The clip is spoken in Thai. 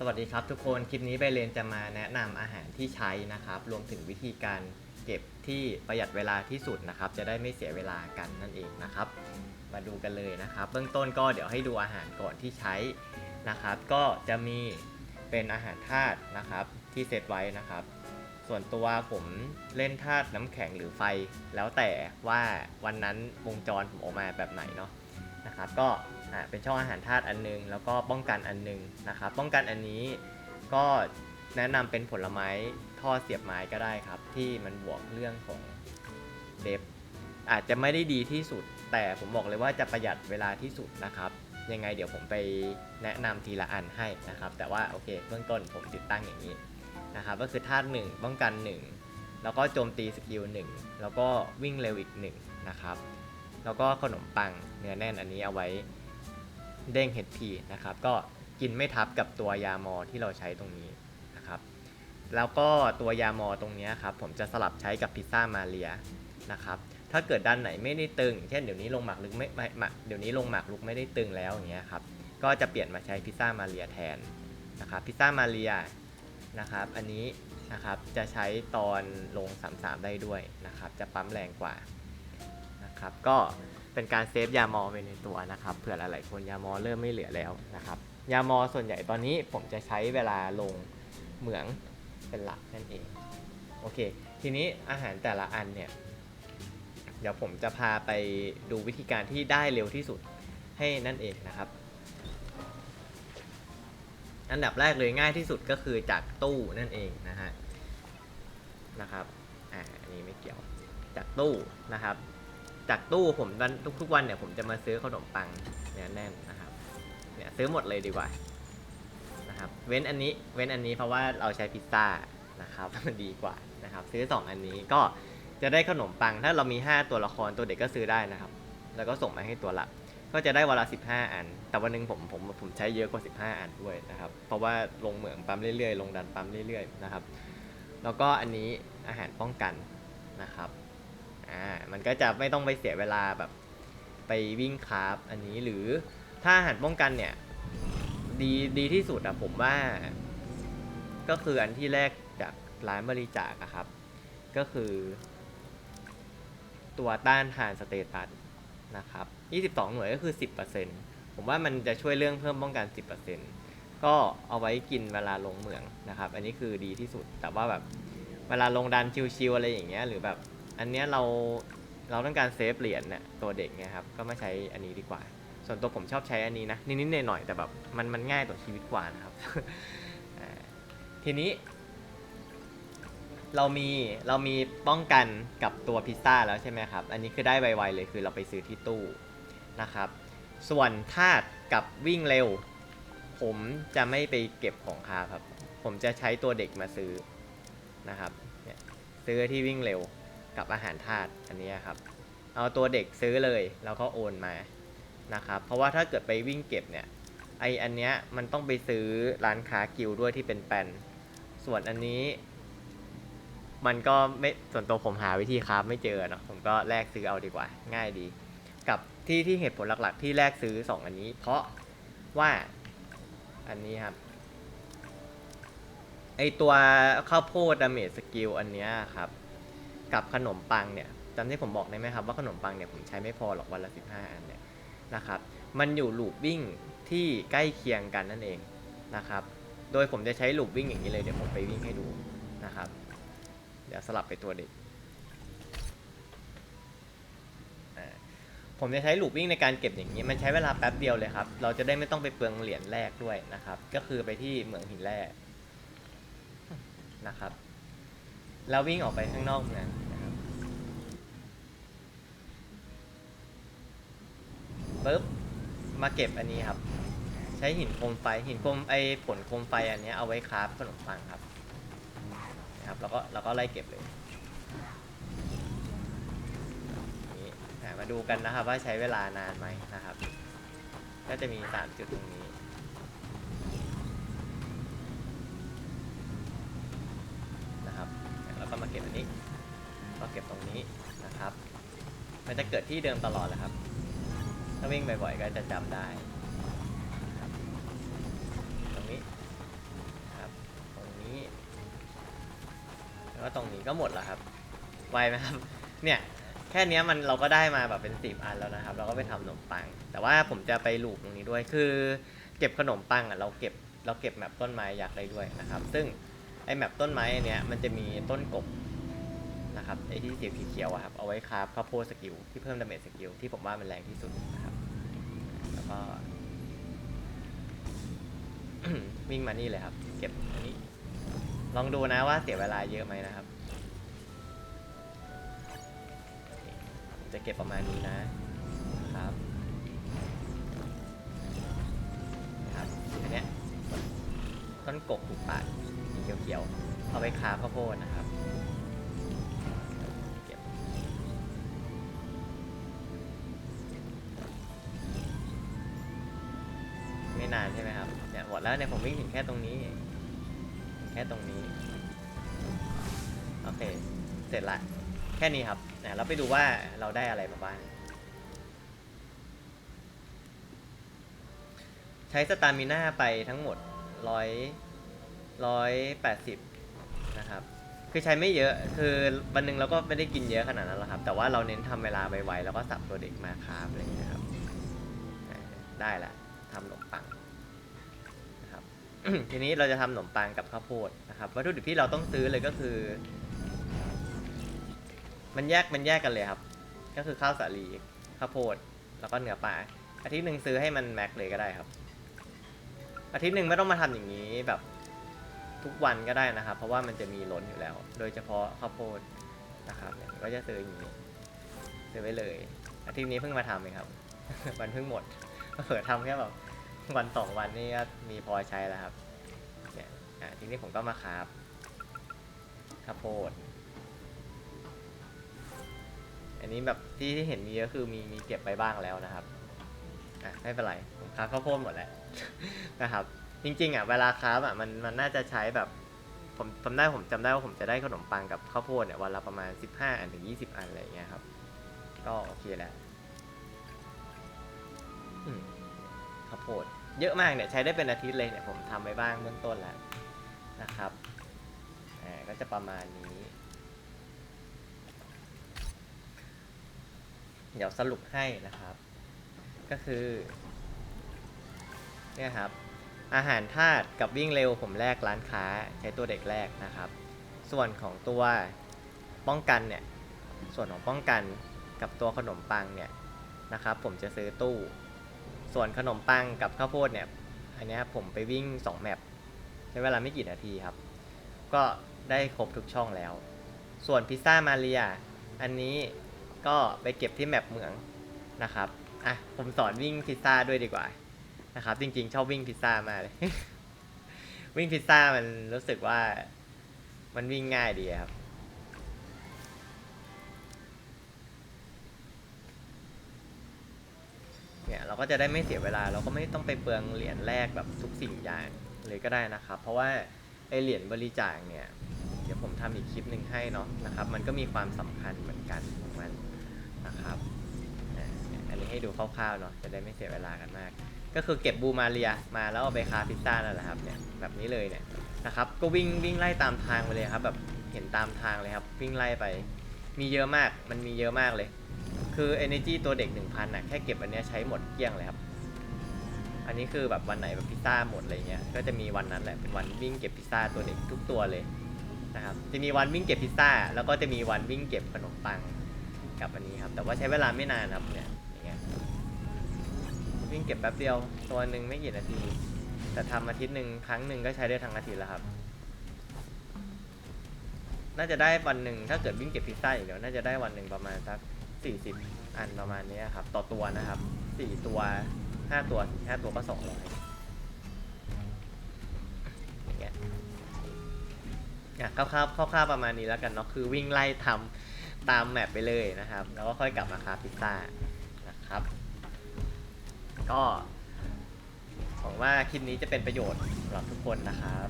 สวัสดีครับทุกคน คลิปนี้ใบเรนจะมาแนะนำอาหารที่ใช้นะครับ รวมถึงวิธีการเก็บที่ประหยัดเวลาที่สุดนะครับ จะได้ไม่เสียเวลากันนั่นเองนะครับ มาดูกันเลยนะครับ เบื้องต้นก็เดี๋ยวให้ดูอาหารก่อนที่ใช้นะครับ ก็จะมีเป็นอาหารธาตุนะครับที่เซตไว้นะครับ ส่วนตัวผมเล่นธาตุน้ำแข็งหรือไฟ แล้วแต่ว่าวันนั้นวงจรผมออกมาแบบไหนเนาะนะครับ ก็ อ่าเป็นช่องอาหารธาตุอันนึง แล้วก็ป้องกันอันนึงนะครับ ป้องกันอันนี้ก็แนะนำเป็นผลไม้ท่อเสียบไม้ก็ได้ครับ ที่มันบวกเรื่องของเดฟอาจจะไม่ได้ดีที่สุด แต่ผมบอกเลยว่าจะประหยัดเวลาที่สุดนะครับ ยังไงเดี๋ยวผมไปแนะนำทีละอันให้นะครับ แต่ว่าโอเคเบื้องต้นผมติดตั้งอย่างนี้นะครับก็คือธาตุหนึ่งป้องกันหนึ่งแล้วก็โจมตีสกิลหนึ่งแล้วก็วิ่งเร็วอีกหนึ่งนะครับแล้วก็ขนมปังเนื้อแน่นอันนี้เอาไว้ เด้ง HP นะครับ ก็กินไม่ทับกับตัวยามอที่เราใช้ตรงนี้นะครับ แล้วก็ตัวยามอตรงนี้ครับ ผมจะสลับใช้กับพิซซ่ามาเรียนะครับ ถ้าเกิดด้านไหนไม่ได้ตึง เช่นเดี๋ยวนี้ลงหมากลึกไม่ไม่เดี๋ยวนี้ลงหมากลุกไม่ได้ตึงแล้วอย่างเงี้ยครับ ก็จะเปลี่ยนมาใช้พิซซ่ามาเรียแทนนะครับ พิซซ่ามาเรียนะครับ อันนี้นะครับจะใช้ตอนลง 33 ได้ด้วยนะครับ จะปั๊มแรงกว่านะครับ ก็ เป็นการเซฟยามอไปในตัวนะครับเผื่อหลายๆคนยามอเริ่มไม่เหลือแล้วนะครับยามอส่วนใหญ่ตอนนี้ผมจะใช้เวลาลงเหมืองเป็นหลักนั่นเองโอเค ทีนี้อาหารแต่ละอันเนี่ยเดี๋ยวผมจะพาไปดูวิธีการที่ได้เร็วที่สุดให้นั่นเองนะครับ อันดับแรกเลยง่ายที่สุดก็คือจากตู้นั่นเองนะฮะนะครับอ่าอันนี้ไม่เกี่ยวจากตู้นะครับ จากตู้ผมวันทุกๆวันเนี่ยผมจะมาซื้อขนมปังเนี่ยแน่นนะครับ เนี่ยซื้อหมดเลยดีกว่านะครับ เว้นอันนี้เว้นอันนี้เพราะว่าเราใช้พิซซ่านะครับมันดีกว่านะครับ ซื้อ 2 อันนี้ก็จะได้ขนมปัง ถ้าเรามี 5 ตัวละครตัวเด็กก็ซื้อได้นะครับ แล้วก็ส่งมาให้ตัวหลักก็จะได้วันละ15 อัน แต่วันหนึงผมผมผมใช้เยอะกว่า 15 อันด้วยนะครับ เพราะว่าลงเหมืองปั๊มเรื่อยๆ ลงดันปั๊มเรื่อยๆนะครับ แล้วก็อันนี้อาหารป้องกันนะครับ อ่ามันก็จะไม่ต้องไปเสียเวลาแบบไปวิ่งคราฟอันนี้หรือถ้าหารป้องกันเนี่ย ดีดีที่สุดอะผมว่า ก็คืออันที่แรกจากร้านบริจาคอะครับ ก็คือ ตัวต้านทานสเตตัสนะครับ 22 หน่วยก็คือ 10%ผมว่ามันจะช่วยเรื่องเพิ่มป้องกัน 10%ก็เอาไว้กินเวลาลงเหมืองนะครับ อันนี้คือดีที่สุด แต่ว่าแบบเวลาลงดันชิวๆอะไรอย่างเงี้ย หรือแบบ อันเนี้ยเราเราต้องการเซฟเหรียญเนี่ยตัวเด็กเนี่ยครับก็มาใช้อันนี้ดีกว่า ส่วนตัวผมชอบใช้อันนี้นะนิดๆหน่อยๆแต่แบบมันมันง่ายต่อชีวิตกว่านะครับ ทีนี้ เรามีเรามีป้องกันกับตัวพิซซ่าแล้วใช่ไหมครับ อันนี้คือได้ไวๆเลยคือเราไปซื้อที่ตู้นะครับ ส่วนธาตุกับวิ่งเร็ว ผมจะไม่ไปเก็บของคาครับ ผมจะใช้ตัวเด็กมาซื้อนะครับเนี่ยซื้อที่วิ่งเร็ว กับอาหารธาตุอันนี้ครับ เอาตัวเด็กซื้อเลยแล้วก็โอนมานะครับ เพราะว่าถ้าเกิดไปวิ่งเก็บเนี่ยไออันเนี้ยมันต้องไปซื้อร้านค้ากิลด้วยที่เป็นแปนส่วนอันนี้ มันก็ไม่ส่วนตัวผมหาวิธีคราไม่เจอเนาะผมก็แลกซื้อเอาดีกว่า ง่ายดี กับที่ที่เหตุผลหลักๆ ที่แลกซื้อ 2 อันนี้ เพราะว่าอันนี้ครับไอตัวข้าวโพดดาเมจสกิลอันเนี้ยครับ กับขนมปังเนี่ยจำที่ผมบอกได้ไหมครับว่าขนมปังเนี่ยผมใช้ไม่พอหรอกวันละ 15 อันเนี่ยนะครับ มันอยู่ลูปวิ่งที่ใกล้เคียงกันนั่นเองนะครับ โดยผมจะใช้ลูปวิ่งอย่างนี้เลยเดี๋ยวผมไปวิ่งให้ดูนะครับ เดี๋ยวสลับไปตัวเด็กผมจะใช้ลูปวิ่งในการเก็บอย่างนี้ มันใช้เวลาแป๊บเดียวเลยครับ เราจะได้ไม่ต้องไปเปลืองเหรียญแรกด้วยนะครับ ก็คือไปที่เหมืองหินแร่นะครับ แล้ววิ่งออกไปข้างนอกเมือนะครับปึ๊บมาเก็บอันนี้ครับ ใช้หินโคมไฟหินโคมไอผลโคมไฟอันนี้เอาไว้คราฟขนมปังครับนะครับแล้วก็แล้วก็ไล่เก็บเลยนี่มาดูกันนะครับว่าใช้เวลานานไหมนะครับ ก็จะมีสามจุดตรงนี้ เกิดที่เดิมตลอดแหละครับ ถ้าวิ่งบ่อยๆก็จะจำได้ตรงนี้ครับ ตรงนี้ แล้วก็ตรงนี้ก็หมดแล้วครับ ไวไหมครับ เนี่ย แค่นี้มันเราก็ได้มาแบบเป็นสิบอันแล้วนะครับ เราก็ไปทำขนมปัง แต่ว่าผมจะไปลูกตรงนี้ด้วย คือเก็บขนมปังอะ เราเก็บ เราเก็บแมปต้นไม้อยากได้ด้วยนะครับ ซึ่งไอแมปต้นไม้เนี่ยมันจะมีต้นกบ นะครับไอที่สีเขียวๆอะครับเอาไว้คราฟข้าวโพดสกิลที่เพิ่มดาเมจสกิลที่ผมว่ามันแรงที่สุดนะครับแล้วก็วิ่งมานี่เลยครับ เก็บอันนี้ ลองดูนะว่าเสียเวลาเยอะไหมนะครับ จะเก็บประมาณนี้นะครับครับอันเนี้ยต้นกกถูกปาดสีเขียวๆเอาไปคาข้าวโพดนะครับ แล้วเนี่ยผมวิ่งถึงแค่ตรงนี้ แค่ตรงนี้ โอเค เสร็จละ แค่นี้ครับนะเราไปดูว่าเราได้อะไรมาบ้าง ใช้สตามิน่าไปทั้งหมดร้อยร้อยแปดสิบนะครับ คือใช้ไม่เยอะ คือวันหนึ่งเราก็ไม่ได้กินเยอะขนาดนั้นหรอกครับ แต่ว่าเราเน้นทำเวลาไวๆแล้วก็สับตัวเด็กมาคราฟอะไรอย่างเงี้ยครับ ได้ละทำขนมปัง ทีนี้เราจะทำขนมปังกับข้าวโพดนะครับวัตถุดิบที่เราต้องซื้อเลยก็คือ มันแยกมันแยกกันเลยครับ ก็คือข้าวสาลีข้าวโพดแล้วก็เนื้อปลาอาทิตย์หนึ่งซื้อให้มันแม็กเลยก็ได้ครับ อาทิตย์หนึ่งไม่ต้องมาทำอย่างนี้แบบทุกวันก็ได้นะครับ เพราะว่ามันจะมีล้นอยู่แล้ว โดยเฉพาะข้าวโพดนะครับเนี่ยก็จะซื้ออย่างนี้ซื้อไว้เลย อาทิตย์นี้เพิ่งมาทำเองครับวันเพิ่งหมดเผื่อทำแค่แบบ วันสองวันนี่ก็มีพอใช้แล้วครับเนี่ยอะทีนี้ผมก็มาคราบข้าวโพด อันนี้แบบที่ที่เห็นมีก็คือมีมีเก็บไปบ้างแล้วนะครับอะไม่เป็นไรผมค้าข้าวโพดหมดแล้วนะครับ จริง ๆอะเวลาค้าอะมันมันน่าจะใช้แบบผมจำได้ผมจำได้ว่าผมจะได้ขนมปังกับข้าวโพดเนี่ยวันละประมาณ 15 อันถึง 20 อันอะไรอย่างเงี้ยครับ ก็โอเคแล้วข้าวโพด เยอะมากเนี่ยใช้ได้เป็นอาทิตย์เลยเนี่ยผมทำไปบ้างเบื้องต้นแล้วนะครับอ่าก็จะประมาณนี้ เดี๋ยวสรุปให้นะครับ ก็คือเนี่ยครับอาหารธาตุกับวิ่งเร็วผมแลกร้านค้าใช้ตัวเด็กแรกนะครับ ส่วนของตัวป้องกันเนี่ยส่วนของป้องกันกับตัวขนมปังเนี่ยนะครับ ผมจะซื้อตู้ ส่วนขนมปังกับข้าวโพดเนี่ย อันนี้ผมไปวิ่ง2แมปใช้เวลาไม่กี่นาทีครับ ก็ได้ครบทุกช่องแล้ว ส่วนพิซซ่ามาเรีย อันนี้ก็ไปเก็บที่แมปเมืองนะครับ อะ ผมสอนวิ่งพิซซ่าด้วยดีกว่า นะครับ จริงๆ ชอบวิ่งพิซซ่ามากเลย วิ่งพิซซ่ามันรู้สึกว่ามันวิ่งง่ายดีครับ ก็จะได้ไม่เสียเวลา เราก็ไม่ต้องไปเปลืองเหรียญแรกแบบทุกสิ่งอย่างเลยก็ได้นะครับ เพราะว่าไอเหรียญบริจาคเนี่ยเดี๋ยวผมทำอีกคลิปหนึ่งให้เนาะนะครับ มันก็มีความสำคัญเหมือนกันของมันนะครับอันนี้ให้ดูคร่าวๆเนาะจะได้ไม่เสียเวลากันมาก ก็คือเก็บบูมาเรียมาแล้วเอาไปคาพิซซ่านั่นแหละครับเนี่ยแบบนี้เลยเนี่ยนะครับก็วิ่งวิ่งไล่ตามทางไปเลยครับแบบเห็นตามทางเลยครับวิ่งไล่ไป มีเยอะมากมันมีเยอะมากเลย คือ energy ตัวเด็ก 1,000น่ะแค่เก็บอันเนี้ยใช้หมดเกลี้ยงเลยครับ อันนี้คือแบบวันไหนแบบพิซซ่าหมดอะไรเงี้ย ก็จะมีวันนั้นแหละเป็นวันวิ่งเก็บพิซซ่าตัวเด็กทุกตัวเลยนะครับ จะมีวันวิ่งเก็บพิซซ่า แล้วก็จะมีวันวิ่งเก็บขนมปังกับอันนี้ครับ แต่ว่าใช้เวลาไม่นานครับเนี่ยอย่างเงี้ยวิ่งเก็บแป๊บเดียวตัวหนึ่งไม่กี่นาที แต่ทำอาทิตย์หนึ่งครั้งหนึ่งก็ใช้ได้ทั้งอาทิตย์แล้วครับ น่าจะได้วันหนึ่งถ้าเกิดวิ่งเก็บพิซซ่าอย่างเดียวน่าจะได้วันหนึ่งประมาณสัก สี่สิบอันประมาณนี้ครับ ต่อตัวนะครับสี่ตัวห้าตัวห้าตัวก็สองร้อยอย่างเงี้ยอะคร่าวๆคร่าวๆประมาณนี้แล้วกันเนาะคือวิ่งไล่ทำตามแมปไปเลยนะครับ แล้วก็ค่อยกลับมาคาพิซซ่านะครับ ก็หวังว่าคลิปนี้จะเป็นประโยชน์สำหรับทุกคนนะครับ